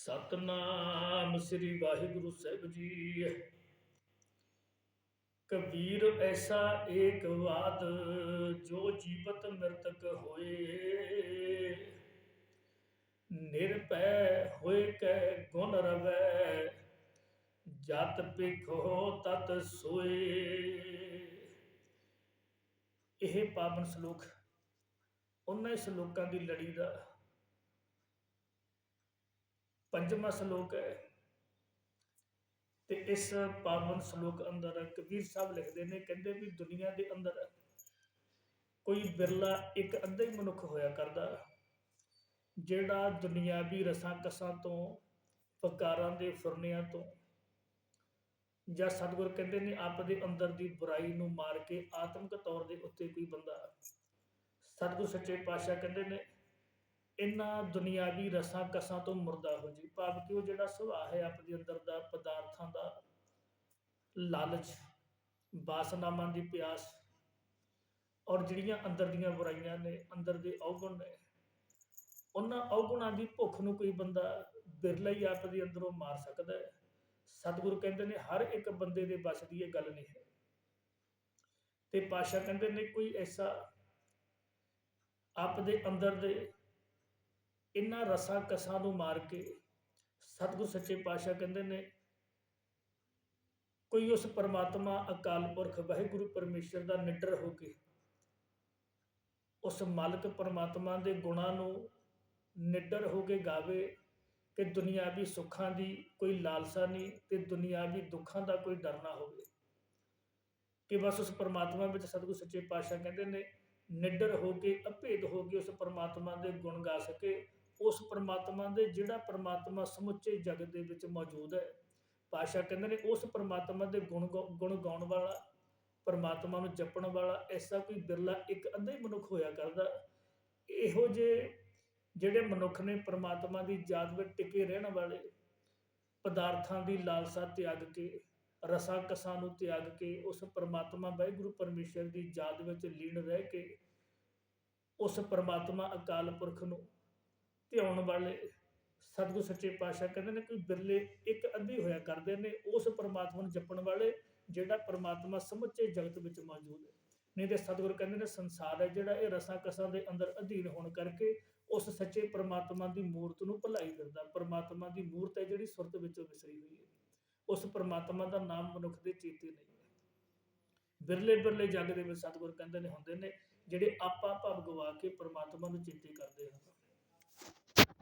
ਸਤਨਾਮ ਸ੍ਰੀ ਵਾਹਿਗੁਰੂ ਸਾਹਿਬ ਜੀ। ਕਬੀਰ ਐਸਾ ਏਕ ਵਾਦ ਜੋ ਜੀਵਤ ਮਰਤਕ ਹੋਏ। ਨਿਰਭੈ ਹੋਏ ਕੈ ਗੁਣ ਰਵੈ, ਜਤ ਪਿਖੋ ਤਤ ਸੋਏ। ਇਹ ਪਾਵਨ ਸ਼ਲੋਕ ਉਹਨਾਂ ਸ਼ਲੋਕਾਂ ਦੀ ਲੜੀ ਦਾ ਪੰਜਵਾਂ ਸ਼ਲੋਕ ਹੈ। ਤੇ ਇਸ ਪਾਵਨ ਸ਼ਲੋਕ ਅੰਦਰ ਕਬੀਰ ਸਾਹਿਬ ਲਿਖਦੇ ਨੇ, ਕਹਿੰਦੇ ਵੀ ਦੁਨੀਆ ਦੇ ਅੰਦਰ ਕੋਈ ਬਿਰਲਾ ਇੱਕ ਅੱਧਾ ਹੀ ਮਨੁੱਖ ਹੋਇਆ ਕਰਦਾ, ਜਿਹੜਾ ਦੁਨਿਆਵੀ ਰਸਾਂ ਕਸਾਂ ਤੋਂ ਫਕਾਰਾਂ ਦੇ ਫੁਰਨਿਆਂ ਤੋਂ ਜਾਂ ਸਤਿਗੁਰ ਕਹਿੰਦੇ ਨੇ ਆਪ ਦੇ ਅੰਦਰ ਦੀ ਬੁਰਾਈ ਨੂੰ ਮਾਰ ਕੇ ਆਤਮਿਕ ਤੌਰ ਦੇ ਉੱਤੇ ਕੋਈ ਬੰਦਾ ਸਤਿਗੁਰ ਸੱਚੇ ਪਾਤਸ਼ਾਹ ਕਹਿੰਦੇ ਨੇ ਇਹਨਾਂ ਦੁਨਿਆਵੀ ਰਸਾਂ ਕਸਾਂ ਤੋਂ ਮੁਰਦਾ ਹੋ ਜੀ। ਭਾਵ ਕਿ ਉਹ ਜਿਹੜਾ ਸੁਭਾਅ ਹੈ ਆਪਣੇ ਅੰਦਰ ਦਾ, ਪਦਾਰਥਾਂ ਦਾ, ਲਾਲਚ ਬਾਸਨਾਵਾਂ ਦੀ ਪਿਆਸ ਔਰ ਜਿਹੜੀਆਂ ਅੰਦਰ ਦੀਆਂ ਬੁਰਾਈਆਂ ਨੇ, ਅੰਦਰ ਦੇ ਔਗਣ ਨੇ, ਉਹਨਾਂ ਔਗਣਾਂ ਦੀ ਭੁੱਖ ਨੂੰ ਕੋਈ ਬੰਦਾ ਬਿਰਲਾ ਹੀ ਆਪ ਦੇ ਅੰਦਰੋਂ ਮਾਰ ਸਕਦਾ ਹੈ। ਸਤਿਗੁਰੂ ਕਹਿੰਦੇ ਨੇ, ਹਰ ਇੱਕ ਬੰਦੇ ਦੇ ਬਸ ਦੀ ਇਹ ਗੱਲ ਨਹੀਂ ਹੈ। ਤੇ ਪਾਸ਼ਾ ਕਹਿੰਦੇ ਨੇ, ਕੋਈ ਐਸਾ ਆਪ ਦੇ ਅੰਦਰ ਦੇ ਇਹਨਾਂ ਰਸਾਂ ਕਸਾਂ ਨੂੰ ਮਾਰ ਕੇ ਸਤਿਗੁਰ ਸੱਚੇ ਪਾਤਸ਼ਾਹ ਕਹਿੰਦੇ ਨੇ, ਕੋਈ ਉਸ ਪਰਮਾਤਮਾ ਅਕਾਲ ਪੁਰਖ ਵਾਹਿਗੁਰੂ ਪਰਮੇਸ਼ਰ ਦਾ ਨਿਡਰ ਹੋ ਕੇ ਉਸ ਮਾਲਕ ਪਰਮਾਤਮਾ ਦੇ ਗੁਣਾਂ ਨੂੰ ਨਿਡਰ ਹੋ ਕੇ ਗਾਵੇ ਕਿ ਦੁਨਿਆਵੀ ਸੁੱਖਾਂ ਦੀ ਕੋਈ ਲਾਲਸਾ ਨਹੀਂ ਤੇ ਦੁਨਿਆਵੀ ਦੁੱਖਾਂ ਦਾ ਕੋਈ ਡਰ ਨਾ ਹੋਵੇ। ਕਿ ਬਸ ਉਸ ਪਰਮਾਤਮਾ ਵਿੱਚ ਸਤਿਗੁਰ ਸੱਚੇ ਪਾਤਸ਼ਾਹ ਕਹਿੰਦੇ ਨੇ, ਨਿਡਰ ਹੋ ਕੇ, ਅਭੇਦ ਹੋ ਕੇ ਉਸ ਪਰਮਾਤਮਾ ਦੇ ਗੁਣ ਗਾ ਸਕੇ ਉਸ ਪਰਮਾਤਮਾ ਦੇ, ਜਿਹੜਾ ਪਰਮਾਤਮਾ ਸਮੁੱਚੇ ਜਗਤ ਦੇ ਵਿੱਚ ਮੌਜੂਦ ਹੈ। ਪਾਸ਼ਾ ਕਹਿੰਦੇ ਨੇ, ਉਸ ਪਰਮਾਤਮਾ ਦੇ ਗੁਣ ਗੁਣ ਗਾਉਣ ਵਾਲਾ, ਪਰਮਾਤਮਾ ਨੂੰ ਜਪਣ ਵਾਲਾ, ਐਸਾ ਕੋਈ ਬਿਰਲਾ ਇੱਕ ਅੱਧਾ ਹੀ ਮਨੁੱਖ ਹੋਇਆ ਕਰਦਾ। ਇਹੋ ਜੇ ਜਿਹੜੇ ਮਨੁੱਖ ਨੇ ਪਰਮਾਤਮਾ ਦੀ ਯਾਦ ਵਿੱਚ ਟਿਕੇ ਰਹਿਣ ਵਾਲੇ, ਪਦਾਰਥਾਂ ਦੀ ਲਾਲਸਾ ਤਿਆਗ ਕੇ ਰਸਾਂ ਕਸਾਂ ਨੂੰ ਤਿਆਗ ਕੇ, ਉਸ ਪਰਮਾਤਮਾ ਵਾਹਿਗੁਰੂ ਪਰਮੇਸ਼ਰ ਦੀ ਯਾਦ ਵਿੱਚ ਲੀਨ ਰਹਿ ਕੇ, ਉਸ ਪਰਮਾਤਮਾ ਅਕਾਲ ਪੁਰਖ ਨੂੰ ਧਿਆਉਣ ਵਾਲੇ ਸਤਿਗੁਰ ਸੱਚੇ ਪਾਤਸ਼ਾਹ ਕਹਿੰਦੇ ਨੇ ਕੋਈ ਬਿਰਲੇ ਇੱਕ ਅੱਧੀ ਹੋਇਆ ਕਰਦੇ ਨੇ, ਉਸ ਪਰਮਾਤਮਾ ਨੂੰ ਜਪਣ ਵਾਲੇ ਜਿਹੜਾ ਪਰਮਾਤਮਾ ਸਮੁੱਚੇ ਜਗਤ ਵਿੱਚ ਮੌਜੂਦ ਹੈ। ਨਹੀਂ ਤੇ ਸਤਿਗੁਰ ਕਹਿੰਦੇ ਨੇ ਸੰਸਾਰ ਹੈ ਜਿਹੜਾ ਇਹ ਰਸਾਂ ਕਸਾਂ ਦੇ ਅੰਦਰ ਅਧੀਨ ਹੋਣ ਕਰਕੇ ਉਸ ਸੱਚੇ ਪਰਮਾਤਮਾ ਦੀ ਮੂਰਤ ਨੂੰ ਭੁਲਾਈ ਫਿਰਦਾ ਪਰਮਾਤਮਾ ਦੀ ਮੂਰਤ ਹੈ ਜਿਹੜੀ ਸੁਰਤ ਵਿੱਚੋਂ ਵਿਸਰੀ ਹੋਈ ਹੈ। ਉਸ ਪਰਮਾਤਮਾ ਦਾ ਨਾਮ ਮਨੁੱਖ ਦੇ ਚੇਤੇ ਨਹੀਂ ਹੈ। ਬਿਰਲੇ ਬਿਰਲੇ ਜੱਗ ਦੇ ਵਿੱਚ ਸਤਿਗੁਰ ਕਹਿੰਦੇ ਨੇ ਹੁੰਦੇ ਨੇ, ਜਿਹੜੇ ਆਪਾ ਭਵ ਗਵਾ ਕੇ ਪਰਮਾਤਮਾ ਨੂੰ ਚੇਤੇ ਕਰਦੇ ਹਨ।